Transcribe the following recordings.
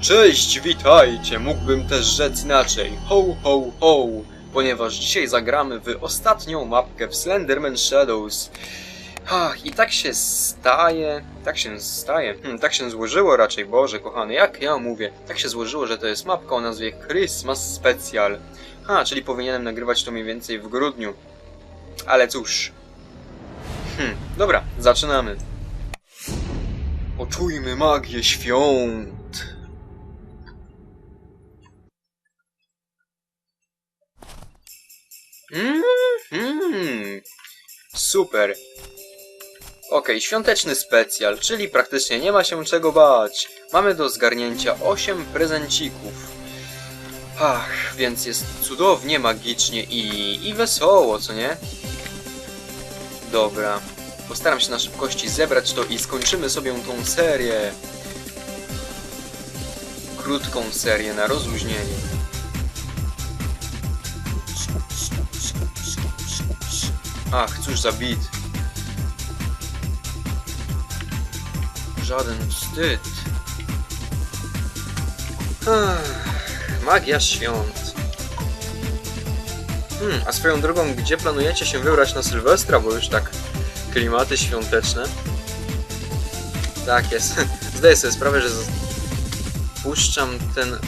Cześć, witajcie! Mógłbym też rzec inaczej. Ho, ho, ho! Ponieważ dzisiaj zagramy w ostatnią mapkę w Slenderman Shadows. Ach, i tak się staje, tak się staje, hmm, tak się złożyło raczej, Boże kochany, jak ja mówię, tak się złożyło, że to jest mapka o nazwie Christmas Special. Ha, czyli powinienem nagrywać to mniej więcej w grudniu. Ale cóż. Hmm, dobra, zaczynamy. Poczujmy magię świąt. Mm, mm, super. Okej, świąteczny specjal, czyli praktycznie nie ma się czego bać. Mamy do zgarnięcia 8 prezencików. Ach, więc jest cudownie, magicznie i, i wesoło, co nie? Dobra. Postaram się na szybkości zebrać to i skończymy sobie tą serię. Krótką serię na rozluźnienie. Ach, cóż za bit. Żaden wstyd. Ach, magia świąt. Hmm, a swoją drogą, gdzie planujecie się wybrać na Sylwestra, bo już tak klimaty świąteczne? Tak jest. Zdaję sobie sprawę, że puszczam ten...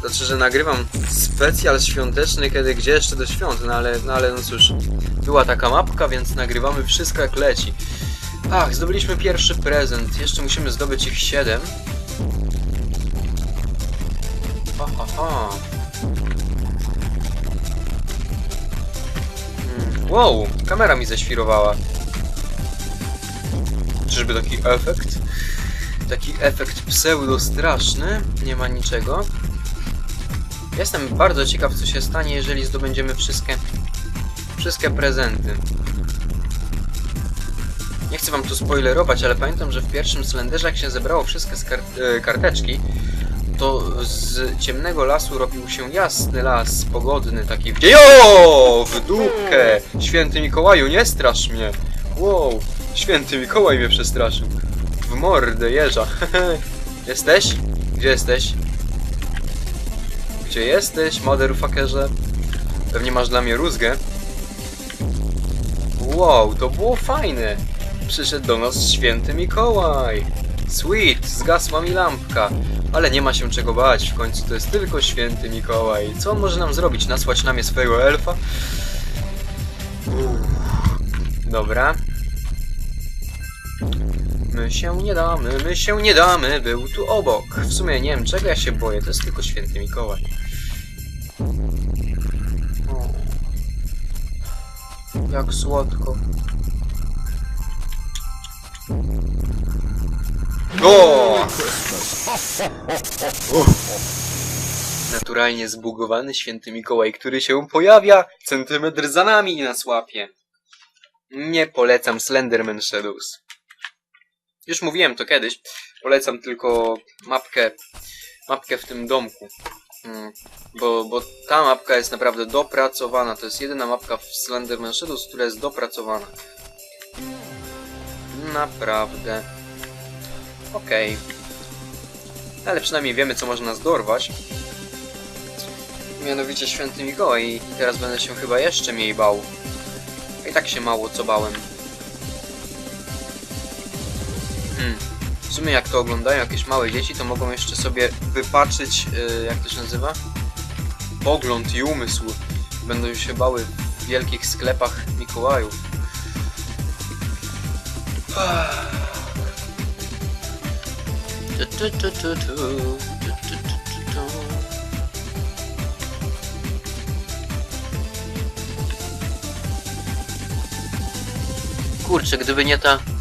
Znaczy, że nagrywam specjal świąteczny, kiedy gdzie jeszcze do świąt, no ale, no ale no cóż. Była taka mapka, więc nagrywamy wszystko jak leci. Ach, zdobyliśmy pierwszy prezent. Jeszcze musimy zdobyć ich 7. Ha, ha, ha. Hmm. Wow, kamera mi zaświrowała. Czyżby taki efekt? Taki efekt pseudo-straszny? Nie ma niczego. Jestem bardzo ciekaw, co się stanie, jeżeli zdobędziemy wszystkie, wszystkie prezenty. Nie chcę wam tu spoilerować, ale pamiętam, że w pierwszym Slenderze, jak się zebrało wszystkie e, karteczki, to z ciemnego lasu robił się jasny las, pogodny, taki w Jo! W dupkę! Święty Mikołaju, nie strasz mnie! Wow! Święty Mikołaj mnie przestraszył. W mordę jeża. jesteś? Gdzie jesteś? Gdzie jesteś, motherfuckerze? Pewnie masz dla mnie rózgę. Wow, to było fajne. Przyszedł do nas święty Mikołaj. Sweet, zgasła mi lampka. Ale nie ma się czego bać, w końcu to jest tylko święty Mikołaj. Co on może nam zrobić? Nasłać na mnie swojego elfa? Uff. Dobra. My się nie damy, my się nie damy, był tu obok. W sumie nie wiem czego ja się boję, to jest tylko święty Mikołaj. Jak słodko. O! Naturalnie zbugowany święty Mikołaj, który się pojawia centymetr za nami i nas łapie. Nie polecam Slenderman Shadows. Już mówiłem to kiedyś. Polecam tylko mapkę, mapkę w tym domku. Mm, Bo, bo ta mapka jest naprawdę dopracowana. To jest jedyna mapka w Slenderman Shadows, która jest dopracowana. Naprawdę. Okej. Ale przynajmniej wiemy, co może nas dorwać. Mianowicie Święty Mikołaj. I teraz będę się chyba jeszcze mniej bał. I tak się mało co bałem. Hmm. Sumie jak to oglądają jakieś małe dzieci, to mogą jeszcze sobie wypaczyć, yy, jak to się nazywa? Pogląd i umysł. Będą się bały w wielkich sklepach Mikołajów. Kurczę, gdyby nie ta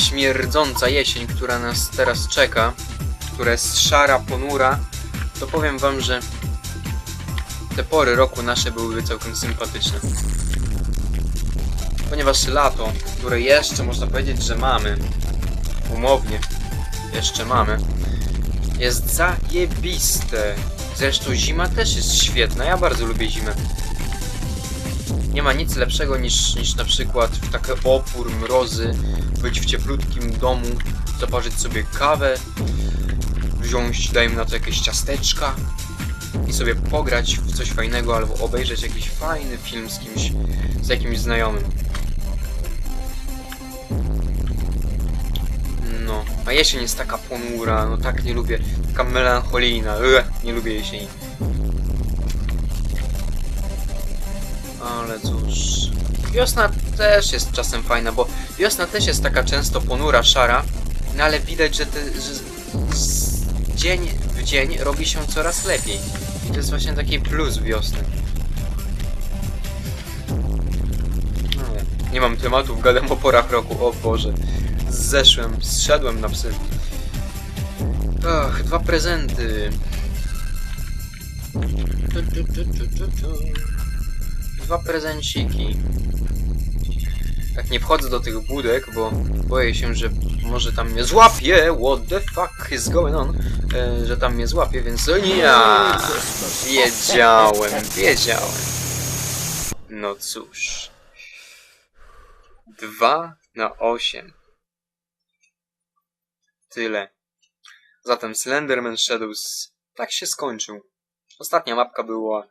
śmierdząca jesień, która nas teraz czeka, która jest szara, ponura, to powiem wam, że te pory roku nasze byłyby całkiem sympatyczne. Ponieważ lato, które jeszcze można powiedzieć, że mamy, umownie, jeszcze mamy, jest zajebiste. Zresztą zima też jest świetna, ja bardzo lubię zimę. Nie ma nic lepszego niż, niż na przykład w takie opór, mrozy, być w cieplutkim domu, zaparzyć sobie kawę wziąć, dajmy na to jakieś ciasteczka i sobie pograć w coś fajnego albo obejrzeć jakiś fajny film z kimś, z jakimś znajomym. No, a jesień jest taka ponura, no tak nie lubię, taka melancholijna, Ue, nie lubię jesieni. Ale cóż, wiosna też jest czasem fajna, bo wiosna też jest taka często ponura, szara, no ale widać, że, te, że z dzień w dzień robi się coraz lepiej. I to jest właśnie taki plus wiosny. Ale nie mam tematów, gadam o porach roku, o Boże. Zeszłem, zszedłem na psy. Ach, dwa prezenty. Tu, tu, tu, tu, tu, tu. Dwa prezenciki. Tak nie wchodzę do tych budek, bo boję się, że może tam mnie złapie. What the fuck is going on? E, że tam mnie złapie, więc o nie. Wiedziałem, wiedziałem. No cóż. Dwa na osiem. Tyle. Zatem Slenderman Shadows tak się skończył. Ostatnia mapka była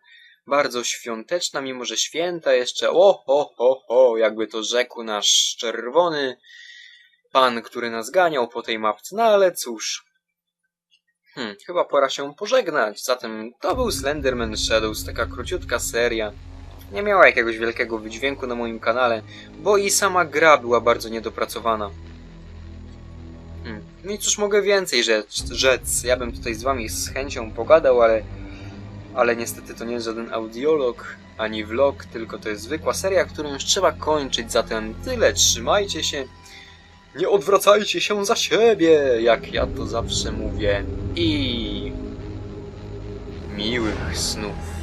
bardzo świąteczna, mimo że święta jeszcze o ho ho ho, jakby to rzekł nasz czerwony pan, który nas ganiał po tej mapce, no ale cóż. Hmm, chyba pora się pożegnać. Zatem to był Slenderman Shadows, taka króciutka seria. Nie miała jakiegoś wielkiego wydźwięku na moim kanale, bo i sama gra była bardzo niedopracowana. Hmm. No i cóż mogę więcej rzecz, rzec? Ja bym tutaj z wami z chęcią pogadał, ale ale niestety to nie jest żaden audiolog ani vlog, tylko to jest zwykła seria, którą już trzeba kończyć, zatem tyle, trzymajcie się, nie odwracajcie się za siebie, jak ja to zawsze mówię. I miłych snów.